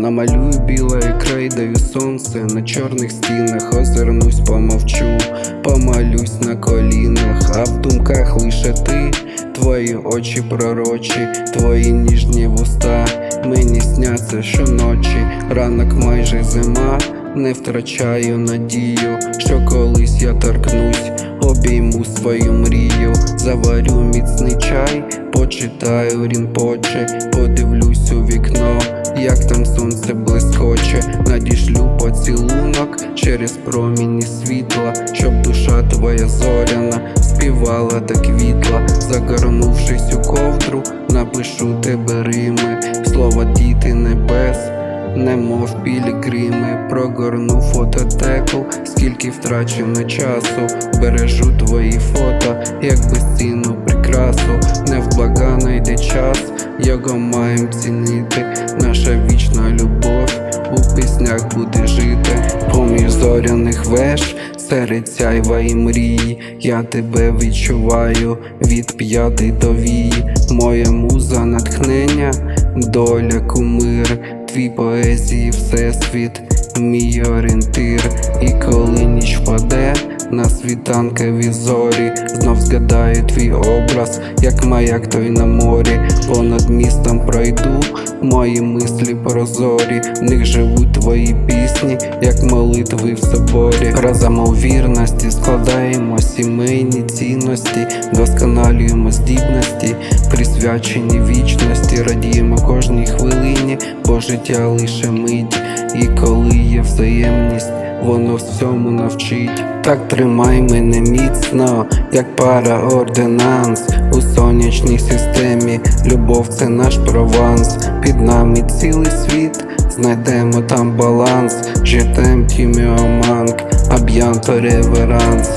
Намалюю білою крейдою сонце на чорних стінах, озирнусь, помовчу, помолюсь на колінах, а в думках лише ти, твої очі пророчі, твої ніжні вуста, мені сняться щоночі, ранок майже зима, не втрачаю надію, що колись я торкнусь, обійму свою мрію, заварю міцний чай, почитаю рімпоче, подивлюсь у вікно, через проміні світла, щоб душа твоя зоряна співала та квітла, загорнувшись у ковдру, напишу тебе рими, слова діти небес. Немов пілігрими, прогорну фототеку, скільки втрачено часу, бережу твої фото, як безцінну прикрасу, невблагано йде час, його маєм цінити, зоряних веж, серед сяйва і мрій, я тебе відчуваю від п'яти до вій, моя муза натхнення, доля кумир, твій поезії всесвіт, мій орієнтир, і коли ніч впаде на світанкові зорі, знов згадаю твій образ, як маяк той на морі, понад містом пройду, мої мислі прозорі, в них живуть твої пісні, як молитви в соборі. Разом у вірності складаємо сімейні цінності, досконалюємо здібності, присвячені вічності, радіємо кожній хвилині, бо життя лише мить, і коли є взаємність. Воно всьому навчить, так тримай мене міцно, як пара ординанс у сонячній системі. Любов це наш прованс, під нами цілий світ, знайдемо там баланс, житем тіміоманк, аб'янто реверанс.